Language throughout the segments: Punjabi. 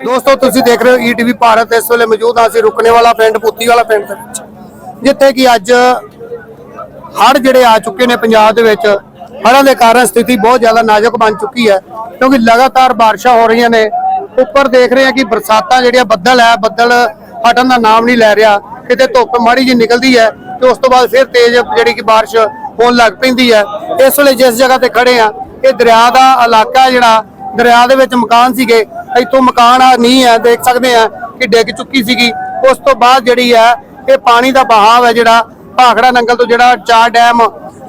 ਦੋਸਤੋ, ਤੁਸੀਂ ਦੇਖ ਰਹੇ ਹੋ ਈਟੀਵੀ ਭਾਰਤ। ਇਸ ਵੇਲੇ ਮੌਜੂਦ ਹਾਂ ਅਸੀਂ ਰੁਕਣੇ ਵਾਲਾ ਪਿੰਡ, ਪੁੱਤੀ ਵਾਲਾ ਪਿੰਡ ਦੇ ਵਿੱਚ। ਜਿੱਥੇ ਕਿ ਅੱਜ ਹੜ੍ਹ ਜਿਹੜੇ ਆ ਚੁੱਕੇ ਨੇ ਪੰਜਾਬ ਦੇ ਵਿੱਚ, ਹੜ੍ਹਾਂ ਦੇ ਕਾਰਨ ਸਥਿਤੀ ਬਹੁਤ ਜ਼ਿਆਦਾ ਨਾਜ਼ੁਕ ਬਣ ਚੁੱਕੀ ਹੈ, ਕਿਉਂਕਿ ਲਗਾਤਾਰ ਬਾਰਿਸ਼ਾਂ ਹੋ ਰਹੀਆਂ ਨੇ। ਉੱਪਰ ਦੇਖ ਰਹੇ ਹਾਂ ਕਿ ਬਰਸਾਤਾਂ ਜਿਹੜੀਆਂ ਬੱਦਲ ਹੈ, ਬੱਦਲ ਹਟਣ ਦਾ ਨਾਮ ਨਹੀਂ ਲੈ ਰਿਹਾ। ਕਿਤੇ ਧੁੱਪ ਮਾੜੀ ਜਿਹੀ ਨਿਕਲਦੀ ਹੈ ਤੇ ਉਸ ਤੋਂ ਬਾਅਦ ਫਿਰ ਤੇਜ਼ ਜਿਹੜੀ ਕਿ ਬਾਰਿਸ਼ ਹੋਣ ਲੱਗ ਪੈਂਦੀ ਹੈ। ਇਸ ਵੇਲੇ ਜਿਸ ਜਗ੍ਹਾ ਤੇ ਖੜੇ ਆ ਇਹ ਦਰਿਆ ਦਾ ਇਲਾਕਾ ਜਿਹੜਾ, ਦਰਿਆ ਦੇ ਵਿੱਚ ਮਕਾਨ ਸੀਗੇ। ਇੱਥੋਂ ਮਕਾਨ ਆ, ਨਹੀਂ ਹੈ ਦੇਖ ਸਕਦੇ ਆ ਕਿ ਡਿੱਗ ਚੁੱਕੀ ਸੀਗੀ। ਉਸ ਤੋਂ ਬਾਅਦ ਜਿਹੜੀ ਹੈ ਇਹ ਪਾਣੀ ਦਾ ਬਹਾਵ ਹੈ ਜਿਹੜਾ ਭਾਖੜਾ ਨੰਗਲ ਤੋਂ ਜਿਹੜਾ ਚਾਰ ਡੈਮ,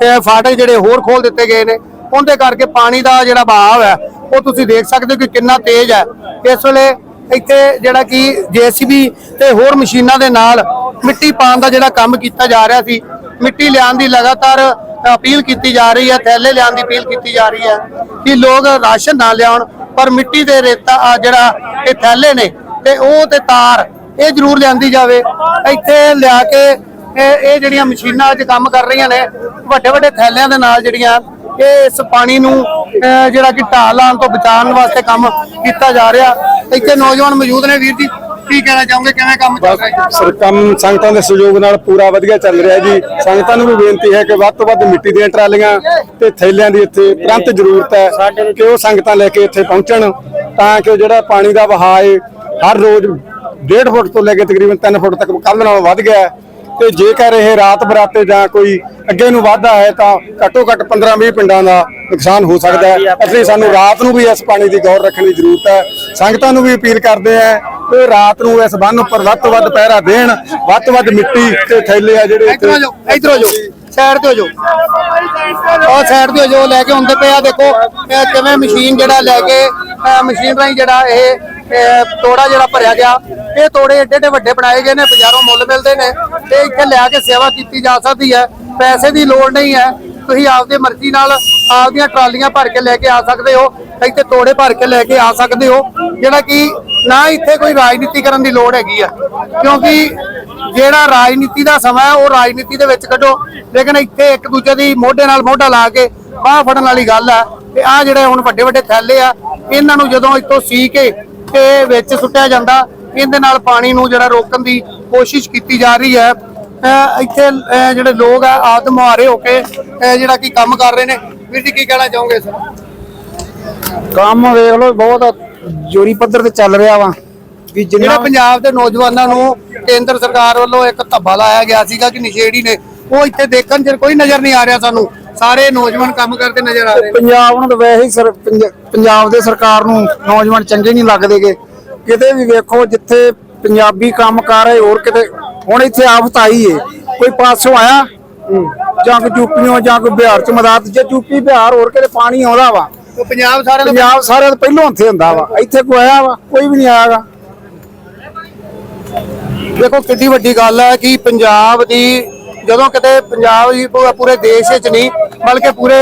ਇਹ ਫਾਟਕ ਜਿਹੜੇ ਹੋਰ ਖੋਲ ਦਿੱਤੇ ਗਏ ਨੇ, ਉਹਦੇ ਕਰਕੇ ਪਾਣੀ ਦਾ ਜਿਹੜਾ ਬਹਾਵ ਹੈ ਉਹ ਤੁਸੀਂ ਦੇਖ ਸਕਦੇ ਹੋ ਕਿ ਕਿੰਨਾ ਤੇਜ਼ ਹੈ ਇਸ ਵੇਲੇ ਇੱਥੇ ਜਿਹੜਾ ਕਿ ਜੀਸੀਬੀ ਤੇ ਹੋਰ ਮਸ਼ੀਨਾਂ ਦੇ ਨਾਲ ਮਿੱਟੀ ਪਾਉਣ ਦਾ ਜਿਹੜਾ ਕੰਮ ਕੀਤਾ ਜਾ ਰਿਹਾ ਸੀ, ਮਿੱਟੀ ਲਿਆਉਣ ਦੀ ਲਗਾਤਾਰ ਅਪੀਲ ਕੀਤੀ ਜਾ ਰਹੀ ਹੈ, ਥੈਲੇ ਲਿਆਉਣ ਦੀ ਅਪੀਲ ਕੀਤੀ ਜਾ ਰਹੀ ਹੈ ਕਿ ਲੋਕ ਰਾਸ਼ਨ ਨਾ ਲਿਆਉਣ ਪਰ ਮਿੱਟੀ ਦੇ ਰੇਤਾ ਆ ਜਿਹੜਾ ਇਹ ਥੈਲੇ ਨੇ ਤੇ ਉਹ ਤੇ ਤਾਰ, ਇਹ ਜ਼ਰੂਰ ਲਿਆਂਦੀ ਜਾਵੇ। ਇੱਥੇ ਲਿਆ ਕੇ ਇਹ ਇਹ ਜਿਹੜੀਆਂ ਮਸ਼ੀਨਾਂ ਅੱਜ ਕੰਮ ਕਰ ਰਹੀਆਂ ਨੇ, ਵੱਡੇ ਵੱਡੇ ਥੈਲਿਆਂ ਦੇ ਨਾਲ ਜਿਹੜੀਆਂ, ਇਹ ਇਸ ਪਾਣੀ ਨੂੰ ਜਿਹੜਾ ਕਿ ਢਾਹ ਲਾਉਣ ਤੋਂ ਬਚਾਉਣ ਵਾਸਤੇ ਕੰਮ ਕੀਤਾ ਜਾ ਰਿਹਾ। ਇੱਥੇ ਨੌਜਵਾਨ ਮੌਜੂਦ ਨੇ ਵੀਰ ਜੀ। ਕੀ ਕਹਿਣਾ ਚਾਹੋਗੇ? ਕਿਵੇਂ ਕੰਮ ਚੱਲ ਰਿਹਾ ਹੈ ਸਰ, ਕੰਮ ਸੰਗਤਾਂ ਦੇ ਸਹਿਯੋਗ ਨਾਲ ਪੂਰਾ ਵਧੀਆ ਚੱਲ ਰਿਹਾ ਜੀ। ਸੰਗਤਾਂ ਨੂੰ ਵੀ ਬੇਨਤੀ ਹੈ ਕਿ ਵੱਧ ਤੋਂ ਵੱਧ ਮਿੱਟੀ ਦੀਆਂ ਟਰਾਲੀਆਂ ਤੇ ਥੈਲਿਆਂ ਦੀ ਇੱਥੇ ਤੁਰੰਤ ਜ਼ਰੂਰਤ ਹੈ ਕਿ ਉਹ ਸੰਗਤਾਂ ਲੈ ਕੇ ਇੱਥੇ ਪਹੁੰਚਣ ਤਾਂ ਕਿ ਜਿਹੜਾ ਪਾਣੀ ਦਾ ਵਹਾਅ ਹੈ, ਹਰ ਰੋਜ਼ 1.5 ਫੁੱਟ ਤੋਂ ਲੈ ਕੇ ਤਕਰੀਬਨ 3 ਫੁੱਟ ਤੱਕ ਕੱਲ੍ਹ ਨਾਲੋਂ ਵੱਧ ਗਿਆ ਹੈ। ਤੇ ਜੇਕਰ ਇਹ ਰਾਤ ਬਰਾਤੇ ਜਾਂ ਕੋਈ ਅੱਗੇ ਨੂੰ ਵਾਧਾ ਹੈ ਤਾਂ ਘੱਟੋ ਘੱਟ 15-20 ਪਿੰਡਾਂ ਦਾ ਨੁਕਸਾਨ ਹੋ ਸਕਦਾ ਹੈ। ਇਸ ਸਾਨੂੰ ਰਾਤ ਨੂੰ ਵੀ ਇਸ ਪਾਣੀ ਦੀ ਗੌਰ ਰੱਖਣ ਦੀ ਜ਼ਰੂਰਤ ਹੈ। ਸੰਗਤਾਂ ਨੂੰ ਵੀ ਅਪੀਲ ਕਰਦੇ ਆ ਕਿ ਰਾਤ ਨੂੰ ਇਸ ਬੰਨ ਉੱਪਰ ਵੱਧ ਤੋਂ ਵੱਧ ਪਹਿਰਾ ਦੇਣ ਵੱਧ ਤੋਂ ਵੱਧ ਮਿੱਟੀ ਤੇ ਥੈਲੇ ਆ ਜਿਹੜੇ ਇਧਰ ਆ ਜਾਓ ਇਧਰ ਜਾਓ ਸਾਈਡ ਤੇ ਹੋ ਜਾਓ। ਉਹ ਸਾਈਡ ਤੇ ਹੋ ਜਾਓ ਲੈ ਕੇ ਹੁੰਦੇ ਪਏ ਆ ਦੇਖੋ ਕਿਵੇਂ ਮਸ਼ੀਨ ਜਿਹੜਾ ਲੈ ਕੇ ਮਸ਼ੀਨ ਰਾਹੀਂ ਜਿਹੜਾ ਇਹ ਇਹ ਤੋੜਾ ਜਿਹੜਾ ਭਰਿਆ ਗਿਆ ਇਹ ਤੋੜੇ ਏਡੇ ਏਡੇ ਵੱਡੇ ਬਣਾਏ ਗਏ ਨੇ ਬਾਜ਼ਾਰੋਂ ਮੁੱਲ ਮਿਲਦੇ ਨੇ ਤੇ ਇੱਥੇ ਲਿਆ ਕੇ ਸੇਵਾ ਕੀਤੀ ਜਾ ਸਕਦੀ ਹੈ ਪੈਸੇ ਦੀ ਲੋੜ ਨਹੀਂ ਹੈ ਤੁਸੀਂ ਆਪਦੀ ਮਰਜ਼ੀ ਨਾਲ ਆਪਦੀਆਂ ਟਰਾਲੀਆਂ ਭਰ ਕੇ ਲੈ ਕੇ ਆ ਸਕਦੇ ਹੋ ਇੱਥੇ ਤੋੜੇ ਭਰ ਕੇ ਲੈ ਕੇ ਆ ਸਕਦੇ ਹੋ ਜਿਹੜਾ ਕਿ ਨਾ ਇੱਥੇ ਕੋਈ ਰਾਜਨੀਤੀ ਕਰਨ ਦੀ ਲੋੜ ਹੈਗੀ ਆ। ਕਿਉਂਕਿ ਜਿਹੜਾ ਰਾਜਨੀਤੀ ਦਾ ਸਮਾਂ ਉਹ ਰਾਜਨੀਤੀ ਦੇ ਵਿੱਚ ਕੱਢੋ। ਲੇਕਿਨ ਇੱਥੇ ਇੱਕ ਦੂਜੇ ਦੀ ਮੋਢੇ ਨਾਲ ਮੋਢਾ ਲਾ ਕੇ ਬਾਹ ਫੜਨ ਵਾਲੀ ਗੱਲ ਹੈ ਤੇ ਆ ਜਿਹੜੇ ਹੁਣ ਵੱਡੇ ਵੱਡੇ ਥੈਲੇ ਆ, ਇਹਨਾਂ ਨੂੰ ਜਦੋਂ ਇੱਥੋਂ ਸੀ ਕੇ ਤੇ ਵਿੱਚ ਸੁੱਟਿਆ ਜਾਂਦਾ, ਇਹਦੇ ਨਾਲ ਪਾਣੀ ਨੂੰ ਜਿਹੜਾ ਰੋਕਣ ਦੀ ਕੋਸ਼ਿਸ਼ ਕੀਤੀ ਜਾ ਰਹੀ ਹੈ। ਅਹ ਇੱਥੇ, ਅਹ ਜਿਹੜੇ ਲੋਕ ਆ ਆਦਮ ਮੁਹਾਰੇ ਹੋ ਕੇ ਜਿਹੜਾ ਕੀ ਕੰਮ ਕਰ ਰਹੇ ਨੇ। ਵੀਰ ਜੀ, ਕੀ ਕਹਿਣਾ ਚਾਹੋਗੇ ਸਰ ਕੰਮ ਵੇਖ ਲਓ, ਬਹੁਤ ਜੋਰੀ ਪੱਧਰ ਤੇ ਚੱਲ ਰਿਹਾ ਵਾ। ਵੀ ਜਿਹੜਾ ਪੰਜਾਬ ਦੇ ਨੌਜਵਾਨਾਂ ਨੂੰ ਕੇਂਦਰ ਸਰਕਾਰ ਵੱਲੋਂ ਇੱਕ ਧੱਬਾ ਲਾਇਆ ਗਿਆ ਸੀਗਾ ਕਿ ਨਸ਼ੇੜੀ ਨੇ ਉਹ ਇੱਥੇ ਦੇਖਣ ਚ ਕੋਈ ਨਜ਼ਰ ਨਹੀਂ ਆ ਰਿਹਾ ਸਾਨੂੰ। ਸਾਰੇ ਨੌਜਵਾਨ ਕੰਮ ਕਰਦੇ ਨਜ਼ਰ ਆ ਰਹੇ ਨੇ। ਪੰਜਾਬ ਨੂੰ ਤਾਂ ਵੈਸੇ ਹੀ ਸਰ- ਪੰਜ- ਪੰਜਾਬ ਦੇ ਸਰਕਾਰ ਨੂੰ ਨੌਜਵਾਨ ਚੰਗੇ ਨਹੀਂ ਲੱਗਦੇਗੇ ਕਿਤੇ ਵੀ ਵੇਖੋ ਜਿੱਥੇ ਪੰਜਾਬੀ ਕੰਮ ਕਰ ਰਹੇ ਹੋਰ ਕਿਤੇ ਹੁਣ ਇੱਥੇ ਆਫਤ ਆਈ ਏ। ਕੋਈ ਪਾਸੋਂ ਆਇਆ? ਜਾਂ ਕੋਈ ਯੂਪੀਓਂ ਜਾਂ ਕੋਈ ਬਿਹਾਰ ਚ ਮਦਦ ਜੇ ਯੂਪੀ ਬਿਹਾਰ ਹੋਰ ਕਿਤੇ ਪਾਣੀ ਆਉਂਦਾ ਵਾ ਉਹ ਪੰਜਾਬ ਸਾਰਿਆਂ ਦਾ ਪੰਜਾਬ ਸਾਰਿਆਂ ਤੋਂ ਪਹਿਲੋਂ ਉੱਥੇ ਹੁੰਦਾ ਵਾ ਇੱਥੇ ਕੋਈ ਆਇਆ ਵਾ ਕੋਈ ਵੀ ਨਹੀਂ ਆਇਆਗਾ ਦੇਖੋ ਕਿੰਨੀ ਵੱਡੀ ਗੱਲ ਹੈ ਕਿ ਪੰਜਾਬ ਦੀ ਜਦੋਂ ਕਿਤੇ ਪੰਜਾਬ ਹੀ ਪੂਰੇ ਦੇਸ਼ ਵਿੱਚ ਨਹੀਂ ਬਲਕਿ ਪੂਰੇ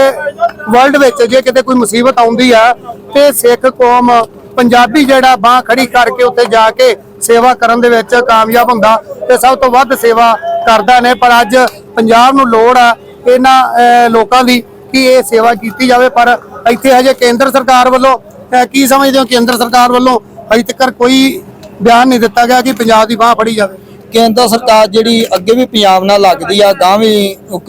ਵਰਲਡ ਵਿੱਚ ਜੇ ਕਿਤੇ ਕੋਈ ਮੁਸੀਬਤ ਆਉਂਦੀ ਆ ਤੇ ਸਿੱਖ ਕੌਮ ਪੰਜਾਬੀ ਜਿਹੜਾ ਬਾਹ ਖੜੀ ਕਰਕੇ ਉੱਥੇ ਜਾ ਕੇ ਸੇਵਾ ਕਰਨ ਦੇ ਵਿੱਚ ਕਾਮਯਾਬ ਹੁੰਦਾ ਤੇ ਸਭ ਤੋਂ ਵੱਧ ਸੇਵਾ ਕਰਦਾ ਨੇ। ਪਰ ਅੱਜ ਪੰਜਾਬ ਨੂੰ ਲੋੜ ਆ ਇਹਨਾਂ ਅਹ, ਲੋਕਾਂ ਦੀ ਕਿ ਇਹ ਸੇਵਾ ਕੀਤੀ ਜਾਵੇ, ਪਰ ਇੱਥੇ ਹਜੇ ਕੇਂਦਰ ਸਰਕਾਰ ਵੱਲੋਂ ਕੀ ਸਮਝਦੇ ਹੋ ਕੇਂਦਰ ਸਰਕਾਰ ਵੱਲੋਂ ਅਜੇ ਤੱਕ ਕੋਈ ਬਿਆਨ ਨਹੀਂ ਦਿੱਤਾ ਗਿਆ ਕਿ ਪੰਜਾਬ ਦੀ ਬਾਹ ਫੜੀ ਜਾਵੇ? ਕੇਂਦਰ ਸਰਕਾਰ ਜਿਹੜੀ ਅੱਗੇ ਵੀ ਪੰਜਾਬ ਨਾਲ ਲੱਗਦੀ ਆ ਗਾਂ ਵੀ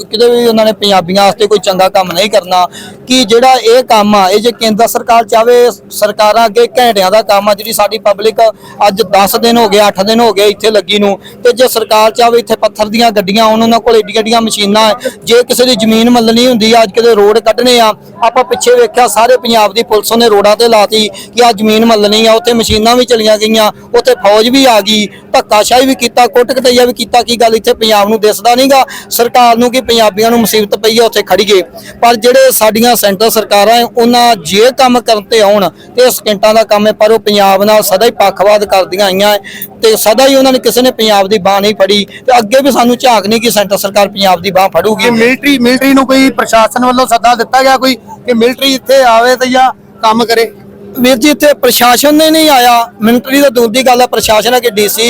ਕਿਤੇ ਵੀ ਉਹਨਾਂ ਨੇ ਪੰਜਾਬੀਆਂ ਵਾਸਤੇ ਕੋਈ ਚੰਗਾ ਕੰਮ ਨਹੀਂ ਕਰਨਾ ਕਿ ਜਿਹੜਾ ਇਹ ਕੰਮ ਆ, ਇਹ ਜੇ ਕੇਂਦਰ ਸਰਕਾਰ ਚਾਵੇ, ਸਰਕਾਰਾਂ ਅੱਗੇ ਘੰਟਿਆਂ ਦਾ ਕੰਮ ਆ, ਜਿਹੜੀ ਸਾਡੀ ਪਬਲਿਕ ਅੱਜ 10 ਦਿਨ ਹੋ ਗਏ 8 ਦਿਨ ਹੋ ਗਏ ਇੱਥੇ ਲੱਗੀ ਨੂੰ, ਤੇ ਜੇ ਸਰਕਾਰ ਚਾਵੇ ਇੱਥੇ ਪੱਥਰ ਦੀਆਂ ਗੱਡੀਆਂ ਆਉਣ ਉਹਨਾਂ ਕੋਲ ਏਡੀਆਂ ਏਡੀਆਂ ਮਸ਼ੀਨਾਂ ਜੇ ਕਿਸੇ ਦੀ ਜ਼ਮੀਨ ਮੱਲਣੀ ਹੁੰਦੀ ਆ, ਅੱਜ ਕਿਤੇ ਰੋਡ ਕੱਢਣੇ ਆ, ਆਪਾਂ ਪਿੱਛੇ ਵੇਖਿਆ ਸਾਰੇ ਪੰਜਾਬ ਦੀ ਪੁਲਿਸ ਨੇ ਰੋਡਾਂ ਤੇ ਲਾਤੀ ਕਿ ਆ ਜ਼ਮੀਨ ਮੱਲਣੀ ਆ, ਉੱਥੇ ਮਸ਼ੀਨਾਂ ਵੀ ਚਲੀਆਂ ਗਈਆਂ, ਉੱਥੇ ਫੌਜ ਵੀ ਆ ਗਈ, ਧੱਕਾਸ਼ਾਹੀ ਵੀ ਕੀਤਾ ਕੁੱਟ ਕਟਈਆ ਵੀ ਕੀਤਾ, ਕੀ ਗੱਲ ਇੱਥੇ ਪੰਜਾਬ ਨੂੰ ਦਿਸਦਾ ਨਹੀਂਗਾ ਸਰਕਾਰ ਨੂੰ ਕਿ ਪੰਜਾਬੀਆਂ ਨੂੰ ਮੁਸੀਬਤ ਪਈ ਆ, ਉੱਥੇ ਖੜੀਏ ਪਰ ਜਿਹੜੇ ਸਾਡੀਆਂ ਸੈਂਟਰ ਸਰਕਾਰਾਂ ਹੈ, ਉਹਨਾਂ ਜੇ ਕੰਮ ਕਰਨ ਤੇ ਆਉਣ ਤੇ ਸਕਿੰਟਾਂ ਦਾ ਕੰਮ ਹੈ ਪਰ ਉਹ ਪੰਜਾਬ ਨਾਲ ਸਦਾ ਹੀ ਪੱਖਵਾਦ ਕਰਦੀਆਂ ਆਈਆਂ ਤੇ ਸਦਾ ਹੀ ਉਹਨਾਂ ਨੇ ਕਿਸੇ ਨੇ ਪੰਜਾਬ ਦੀ ਬਾਹ ਨਹੀਂ ਫੜੀ ਤੇ ਅੱਗੇ ਵੀ ਸਾਨੂੰ ਝਾਕ ਨਹੀਂ ਕਿ ਸੈਂਟਰ ਸਰਕਾਰ ਪੰਜਾਬ ਦੀ ਬਾਹ ਫੜੂਗੀ ਮਿਲਟਰੀ ਮਿਲਟਰੀ ਨੂੰ ਕੋਈ ਪ੍ਰਸ਼ਾਸਨ ਵੱਲੋਂ ਸੱਦਾ ਦਿੱਤਾ ਗਿਆ ਕੋਈ ਕਿ ਮਿਲਟਰੀ ਇੱਥੇ ਆਵੇ ਤੇ ਜਾਂ ਕੰਮ ਕਰੇ? ਵੀਰ ਜੀ, ਇੱਥੇ ਪ੍ਰਸ਼ਾਸਨ ਨੇ ਨਹੀਂ ਆਇਆ। ਮਿਲਟਰੀ ਦਾ ਦੂਰ ਦੀ ਗੱਲ ਹੈ ਪ੍ਰਸ਼ਾਸਨ ਹੈ ਕਿ ਡੀਸੀ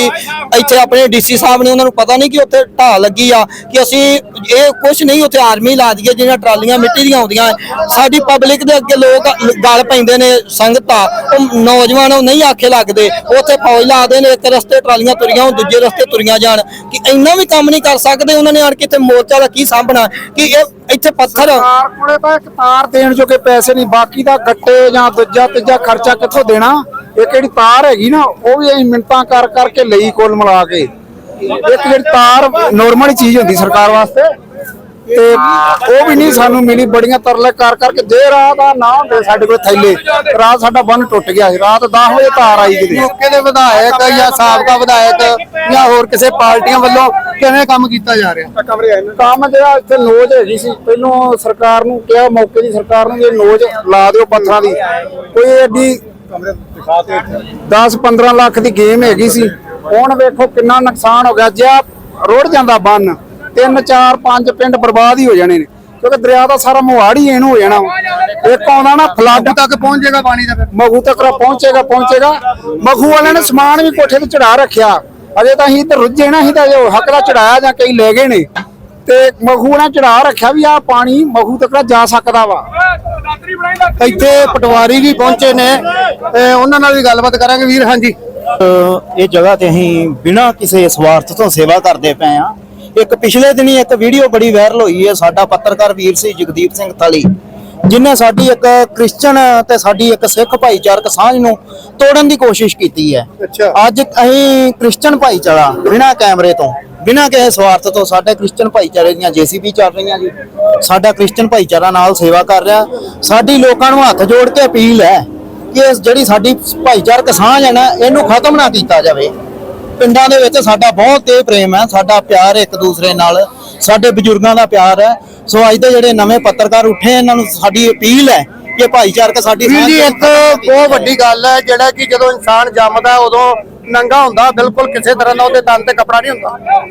ਇੱਥੇ ਆਪਣੇ ਡੀਸੀ ਸਾਹਿਬ ਨੇ ਉਹਨਾਂ ਨੂੰ ਪਤਾ ਨਹੀਂ ਕਿ ਉੱਥੇ ਢਾਹ ਲੱਗੀ ਆ, ਕਿ ਅਸੀਂ ਇਹ ਕੁਝ ਨਹੀਂ, ਉੱਥੇ ਆਰਮੀ ਲਾ ਦਈਏ, ਜਿਹੜੀਆਂ ਟਰਾਲੀਆਂ ਮਿੱਟੀ ਦੀਆਂ ਆਉਂਦੀਆਂ। ਸਾਡੀ ਪਬਲਿਕ ਦੇ ਅੱਗੇ ਲੋਕ ਗੱਲ ਪੈਂਦੇ ਨੇ, ਸੰਗਤਾਂ ਉਹ ਨੌਜਵਾਨ ਉਹ ਨਹੀਂ ਆਖੇ ਲੱਗਦੇ। ਉੱਥੇ ਫੌਜ ਲਾ ਦੇ ਨੇ, ਇੱਕ ਰਸਤੇ ਟਰਾਲੀਆਂ ਤੁਰੀਆਂ, ਉਹ ਦੂਜੇ ਰਸਤੇ ਤੁਰੀਆਂ ਜਾਣ। ਕਿ ਇੰਨਾ ਵੀ ਕੰਮ ਨਹੀਂ ਕਰ ਸਕਦੇ, ਉਹਨਾਂ ਨੇ ਆਣ ਕੇ ਇੱਥੇ ਮੋਰਚਾ ਦਾ ਕੀ ਸਾਂਭਣਾ, ਕਿ ਇਹ ਇੱਥੇ ਪੱਥਰ। ਸਰਕਾਰ ਕੋਲੇ ਤਾਂ ਇੱਕ ਤਾਰ ਦੇਣ ਜੋਗੇ ਪੈਸੇ ਨਹੀਂ, ਬਾਕੀ ਦਾ ਗੱਟੇ ਜਾਂ ਦੂਜਾ ਤੀਜਾ ਖਰਚਾ ਕਿੱਥੋਂ ਦੇਣਾ? ਇਹ ਕਿਹੜੀ ਤਾਰ ਹੈਗੀ ਨਾ, ਉਹ ਵੀ ਅਸੀਂ ਮਿੰਟਾਂ ਕਰ ਕਰਕੇ ਲਈ ਕੋਲ ਮਿਲਾ ਕੇ। ਇੱਕ ਜਿਹੜੀ ਤਾਰ ਨੋਰਮਲ ਚੀਜ਼ ਹੁੰਦੀ ਸਰਕਾਰ ਵਾਸਤੇ। ਤੇ ਉਹ ਵੀ ਨਹੀਂ ਸਾਨੂੰ ਮਿਲੀ ਬੜੀਆਂ ਤਰਲੇ ਕਰ ਕਰਕੇ ਜੇ ਰਾਤ ਆ ਨਾ ਹੁੰਦੇ ਸਾਡੇ ਕੋਲ ਥੈਲੇ। ਰਾਤ ਸਾਡਾ ਬੰਨ ਟੁੱਟ ਗਿਆ ਸੀ ਰਾਤ 10 ਵਜੇ ਤਾਰ ਆਈ ਕਿਤੇ। ਮੌਕੇ ਦੇ ਵਿਧਾਇਕ ਜਾਂ ਸਾਬਕਾ ਵਿਧਾਇਕ ਜਾਂ ਹੋਰ ਕਿਸੇ ਪਾਰਟੀਆਂ ਵੱਲੋਂ ਕਿਵੇਂ ਕੰਮ ਕੀਤਾ ਜਾ ਰਿਹਾ? ਕੰਮ ਜਿਹੜਾ ਇੱਥੇ ਨੋਜ ਹੈਗੀ ਸੀ ਪਹਿਲੋਂ ਸਰਕਾਰ ਨੂੰ ਕਿਹਾ ਮੌਕੇ ਦੀ ਸਰਕਾਰ ਨੂੰ ਇਹ ਨੋਜ ਲਾ ਦਿਓ ਪੱਥਰਾਂ ਦੀ। ਕੋਈ ਐਡੀ 10-15 ਲੱਖ ਦੀ ਗੇਮ ਹੈਗੀ ਸੀ। ਹੁਣ ਵੇਖੋ ਕਿੰਨਾ ਨੁਕਸਾਨ ਹੋ ਗਿਆ। ਜੇ ਰੁੜ ਜਾਂਦਾ ਬੰਨ ਤਿੰਨ, ਚਾਰ, ਪੰਜ ਪਿੰਡ ਬਰਬਾਦ ਹੀ ਹੋ ਜਾਣੇ ਨੇ। ਕਿਉਂਕਿ ਦਰਿਆ ਦਾ ਸਾਰਾ ਮੁਹਾੜੀ ਇਹਨੂੰ ਹੋ ਜਾਣਾ ਇੱਕ ਆਉਂਦਾ ਨਾ ਫਲੱਡ ਤੱਕ ਪਹੁੰਚ ਪਾਣੀ ਦਾ ਮਖੂ ਤੱਕ ਪਹੁੰਚੇਗਾ ਪਹੁੰਚੇਗਾ। ਮਖੂ ਵਾਲਿਆਂ ਨੇ ਸਮਾਨ ਵੀ ਕੋਠੇ ਤੇ ਚੜਾ ਰੱਖਿਆ। ਅਜੇ ਤਾਂ ਅਸੀਂ ਇੱਧਰ ਰੁੱਝੇ ਨਾ, ਅਸੀਂ ਤਾਂ ਜੋ ਹੱਕ ਦਾ ਚੜਾਇਆ ਜਾਂ ਕਈ ਲੈ ਗਏ ਨੇ। ਤੇ ਮਖੂ ਨੇ ਚੜਾ ਰੱਖਿਆ ਵੀ ਆ ਪਾਣੀ ਮਖੂ ਤੱਕ ਜਾ ਸਕਦਾ ਵਾ। ਇੱਥੇ ਪਟਵਾਰੀ ਵੀ ਪਹੁੰਚੇ ਨੇ। ਤੇ ਉਹਨਾਂ ਨਾਲ ਵੀ ਗੱਲਬਾਤ ਕਰਾਂਗੇ। ਵੀਰ, ਹਾਂਜੀ। ਇਹ ਜਗ੍ਹਾ ਤੇ ਅਸੀਂ ਬਿਨਾਂ ਕਿਸੇ ਸਵਾਰਥ ਤੋਂ ਸੇਵਾ ਕਰਦੇ ਪਏ ਆ ਇੱਕ ਪਿਛਲੇ ਦਿਨੀ ਇੱਕ ਵੀਡੀਓ ਬੜੀ ਵਾਇਰਲ ਹੋਈ ਹੈ ਸਾਡਾ ਪੱਤਰਕਾਰ ਵੀਰ ਸੀ ਜਗਦੀਪ ਸਿੰਘ ਥਲੀ ਜਿਨੇ ਸਾਡੀ ਇੱਕ ਕ੍ਰਿਸਚਨ ਤੇ ਸਾਡੀ ਇੱਕ ਸਿੱਖ ਭਾਈਚਾਰਕ ਸਾਂਝ ਨੂੰ ਤੋੜਨ ਦੀ ਕੋਸ਼ਿਸ਼ ਕੀਤੀ ਹੈ। ਅੱਜ ਅਸੀਂ ਕ੍ਰਿਸਚਨ ਭਾਈਚਾਰਾ ਬਿਨਾਂ ਕੈਮਰੇ ਤੋਂ ਬਿਨਾਂ ਕਿਸੇ ਸਵਾਰਥ ਤੋਂ ਸਾਡੇ ਕ੍ਰਿਸਚਨ ਭਾਈਚਾਰੇ ਦੀਆਂ ਜੀਸੀਬੀ ਚੱਲ ਰਹੀਆਂ ਜੀ। ਸਾਡਾ ਕ੍ਰਿਸਚਨ ਭਾਈਚਾਰਾ ਨਾਲ ਸੇਵਾ ਕਰ ਰਿਹਾ। ਸਾਡੀ ਲੋਕਾਂ ਨੂੰ ਹੱਥ ਜੋੜ ਕੇ ਅਪੀਲ ਹੈ ਕਿ ਇਸ ਜਿਹੜੀ ਸਾਡੀ ਭਾਈਚਾਰਕ ਸਾਂਝ ਹੈ ਨਾ ਇਹਨੂੰ ਖਤਮ ਨਾ ਕੀਤਾ ਜਾਵੇ। ਪਿੰਡਾਂ ਦੇ ਵਿੱਚ ਸਾਡਾ ਬਹੁਤ ਤੇ ਪ੍ਰੇਮ ਹੈ ਸਾਡਾ ਪਿਆਰ ਇੱਕ ਦੂਸਰੇ ਨਾਲ ਸਾਡੇ ਬਜ਼ੁਰਗਾਂ ਦਾ ਪਿਆਰ ਹੈ। ਸੋ ਅੱਜ ਦੇ ਜਿਹੜੇ ਨਵੇਂ ਪੱਤਰਕਾਰ ਉੱਠੇ ਇਹਨਾਂ ਨੂੰ ਸਾਡੀ ਅਪੀਲ ਹੈ ਕਿ ਭਾਈਚਾਰਕ ਸਾਡੀ ਜੀ ਇੱਕ ਬਹੁਤ ਵੱਡੀ ਗੱਲ ਹੈ ਜਿਹੜਾ ਕਿ ਜਦੋਂ ਇਨਸਾਨ ਜੰਮਦਾ ਉਦੋਂ ਨੰਗਾ ਹੁੰਦਾ ਬਿਲਕੁਲ ਕਿਸੇ ਤਰ੍ਹਾਂ ਦਾ ਉਹਦੇ ਤਨ ਤੇ ਕਪੜਾ ਨਹੀਂ ਹੁੰਦਾ।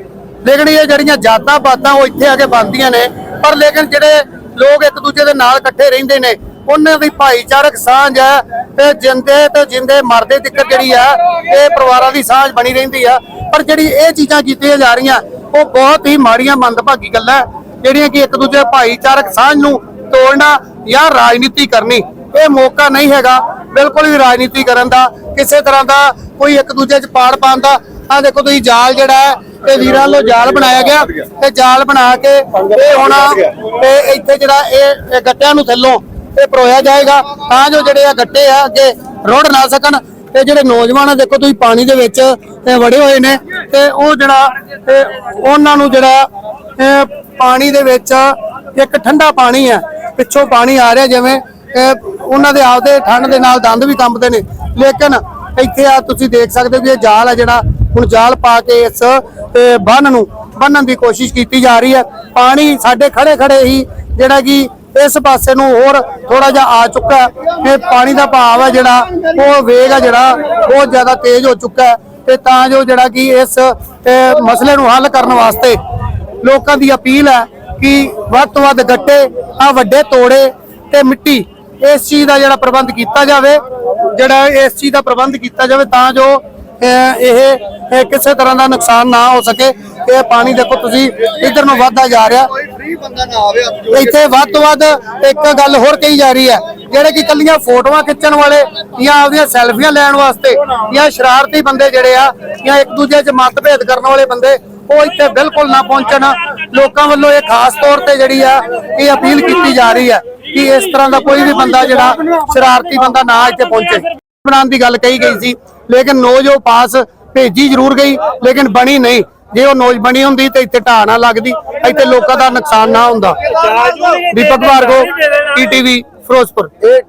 ਲੇਕਿਨ ਇਹ ਜਿਹੜੀਆਂ ਜਾਤਾਂ ਪਾਤਾਂ ਉਹ ਇੱਥੇ ਆ ਕੇ ਬਣਦੀਆਂ ਨੇ ਪਰ ਲੇਕਿਨ ਜਿਹੜੇ ਲੋਕ ਇੱਕ ਦੂਜੇ ਦੇ ਨਾਲ ਇਕੱਠੇ ਰਹਿੰਦੇ ਨੇ ਉਹਨਾਂ ਦੀ ਭਾਈਚਾਰਕ ਸਾਂਝ ਹੈ ਤੇ ਜਿੰਦੇ ਤੇ ਜਿੰਦੇ ਮਰਦੇ ਤੱਕ ਜਿਹੜੀ ਆ ਇਹ ਪਰਿਵਾਰਾਂ ਦੀ ਸਾਂਝ ਬਣੀ ਰਹਿੰਦੀ ਆ। ਪਰ ਜਿਹੜੀ ਇਹ ਚੀਜ਼ਾਂ ਕੀਤੀਆਂ ਜਾ ਰਹੀਆਂ, ਉਹ ਬਹੁਤ ਹੀ ਮਾੜੀਆਂ ਮੰਦਭਾਗੀ ਗੱਲਾਂ ਜਿਹੜੀਆਂ ਕਿ ਇੱਕ ਦੂਜੇ ਭਾਈਚਾਰਕ ਸਾਂਝ ਨੂੰ ਤੋੜਨਾ ਜਾਂ ਰਾਜਨੀਤੀ ਕਰਨੀ, ਇਹ ਮੌਕਾ ਨਹੀਂ ਹੈਗਾ ਬਿਲਕੁਲ ਵੀ ਰਾਜਨੀਤੀ ਕਰਨ ਦਾ, ਕਿਸੇ ਤਰ੍ਹਾਂ ਦਾ ਕੋਈ ਇੱਕ ਦੂਜੇ 'ਚ ਪਾੜ ਪਾਉਣ ਦਾ। ਆ ਦੇਖੋ ਤੁਸੀਂ ਜਾਲ ਜਿਹੜਾ ਹੈ ਤੇ ਵੀਰਾਂ ਵੱਲੋਂ ਜਾਲ ਬਣਾਇਆ ਗਿਆ ਤੇ ਜਾਲ ਬਣਾ ਕੇ ਇਹ ਹੁਣ ਤੇ ਇੱਥੇ ਜਿਹੜਾ ਇਹ ਇਹ ਗੱਟਿਆਂ ਨੂੰ ਥੱਲੋਂ ਇਹ ਪਰੋਇਆ ਜਾਏਗਾ, ਤਾਂ ਜੋ ਜਿਹੜੇ ਆ ਗੱਟੇ ਆ ਅੱਗੇ ਰੋੜ ਨਾ ਸਕਣ। ਤੇ ਜਿਹੜੇ ਨੌਜਵਾਨ ਆ, ਦੇਖੋ ਤੁਸੀਂ ਪਾਣੀ ਦੇ ਵਿੱਚ ਵੜੇ ਹੋਏ ਨੇ। ਤੇ ਉਹ ਜਿਹੜਾ ਉਹਨਾਂ ਨੂੰ ਜਿਹੜਾ ਪਾਣੀ ਦੇ ਵਿੱਚ ਇੱਕ ਠੰਡਾ ਪਾਣੀ ਹੈ ਪਿੱਛੋਂ ਪਾਣੀ ਆ ਰਿਹਾ ਜਿਵੇਂ ਉਹਨਾਂ ਦੇ ਆਪਦੇ ਠੰਡ ਦੇ ਨਾਲ ਦੰਦ ਵੀ ਕੰਬਦੇ ਨੇ। ਲੇਕਿਨ ਇੱਥੇ ਆ ਤੁਸੀਂ ਦੇਖ ਸਕਦੇ ਹੋ ਕਿ ਇਹ ਜਾਲ ਹੈ ਜਿਹੜਾ, ਹੁਣ ਜਾਲ ਪਾ ਕੇ ਇਸ ਇਹ ਬੰਨ ਨੂੰ ਬੰਨਣ ਦੀ ਕੋਸ਼ਿਸ਼ ਕੀਤੀ ਜਾ ਰਹੀ ਹੈ। ਪਾਣੀ ਸਾਡੇ ਖੜੇ ਖੜੇ ਹੀ ਜਿਹੜਾ ਕਿ ਇਸ ਪਾਸੇ ਨੂੰ ਹੋਰ ਥੋੜਾ ਜਿਹਾ ਆ ਚੁੱਕਾ ਹੈ ਤੇ ਪਾਣੀ ਦਾ ਭਾਵ ਹੈ ਜਿਹੜਾ, ਉਹ ਵੇਗ ਹੈ ਜਿਹੜਾ, ਬਹੁਤ ਜ਼ਿਆਦਾ ਤੇਜ਼ ਹੋ ਚੁੱਕਾ ਹੈ ਤੇ ਤਾਂ ਜੋ ਜਿਹੜਾ ਕਿ ਇਸ ਮਸਲੇ ਨੂੰ ਹੱਲ ਕਰਨ ਵਾਸਤੇ ਲੋਕਾਂ ਦੀ ਅਪੀਲ ਹੈ ਕਿ ਵੱਧ ਤੋਂ ਵੱਧ ਗੱਟੇ ਆ ਵੱਡੇ ਤੋੜੇ ਤੇ ਮਿੱਟੀ ਇਸ ਚੀਜ਼ ਦਾ ਜਿਹੜਾ ਪ੍ਰਬੰਧ ਕੀਤਾ ਜਾਵੇ, ਜਿਹੜਾ ਇਸ ਚੀਜ਼ ਦਾ ਪ੍ਰਬੰਧ ਕੀਤਾ ਜਾਵੇ ਤਾਂ ਜੋ ਇਹ ਇਹ ਕਿਸੇ ਤਰ੍ਹਾਂ ਦਾ ਨੁਕਸਾਨ ਨਾ ਹੋ ਸਕੇ। ਇਹ ਪਾਣੀ ਦੇਖੋ ਤੁਸੀਂ, ਇਧਰ ਨੂੰ ਵੱਧਦਾ ਜਾ ਰਿਹਾ। ਇੱਥੇ ਵੱਧ ਤੋਂ ਵੱਧ ਇੱਕ ਗੱਲ ਹੋਰ ਕਹੀ ਜਾ ਰਹੀ ਹੈ, ਜਿਹੜੇ ਕਿ ਕੱਲੀਆਂ ਫੋਟੋਆਂ ਖਿੱਚਣ ਵਾਲੇ ਜਾਂ ਆਪਦੀਆਂ ਸੈਲਫੀਆਂ ਲੈਣ ਵਾਸਤੇ ਜਾਂ ਸ਼ਰਾਰਤੀ ਬੰਦੇ ਜਿਹੜੇ ਆ ਜਾਂ ਇੱਕ ਦੂਜੇ 'ਚ ਮਤਭੇਦ ਕਰਨ ਵਾਲੇ ਬੰਦੇ, ਉਹ ਇੱਥੇ ਬਿਲਕੁਲ ਨਾ ਪਹੁੰਚਣ। ਲੋਕਾਂ ਵੱਲੋਂ ਇਹ ਖਾਸ ਤੌਰ ਤੇ ਜਿਹੜੀ ਆ, ਇਹ ਅਪੀਲ ਕੀਤੀ ਜਾ ਰਹੀ ਹੈ ਕਿ ਇਸ ਤਰ੍ਹਾਂ ਦਾ ਕੋਈ ਵੀ ਬੰਦਾ ਜਿਹੜਾ ਸ਼ਰਾਰਤੀ ਬੰਦਾ ਨਾ ਇੱਥੇ ਪਹੁੰਚੇ। ਬਣਾਉਣ ਦੀ ਗੱਲ ਕਹੀ ਗਈ ਸੀ, ਲੇਕਿਨ ਨੋਜ ਉਹ ਪਾਸ ਭੇਜੀ ਜ਼ਰੂਰ ਗਈ, ਲੇਕਿਨ ਬਣੀ ਨਹੀਂ। ਜੇ ਉਹ ਨੋਜ ਬਣੀ ਹੁੰਦੀ ਤੇ ਇੱਥੇ ਢਾਹ ਨਾ ਲੱਗਦੀ ਇੱਥੇ ਲੋਕਾਂ ਦਾ ਨੁਕਸਾਨ ਨਾ ਹੁੰਦਾ। ਦੀਪਕ ਭਾਰਗੋ ਟੀਟੀਵੀ ਫਿਰੋਜ਼ਪੁਰ।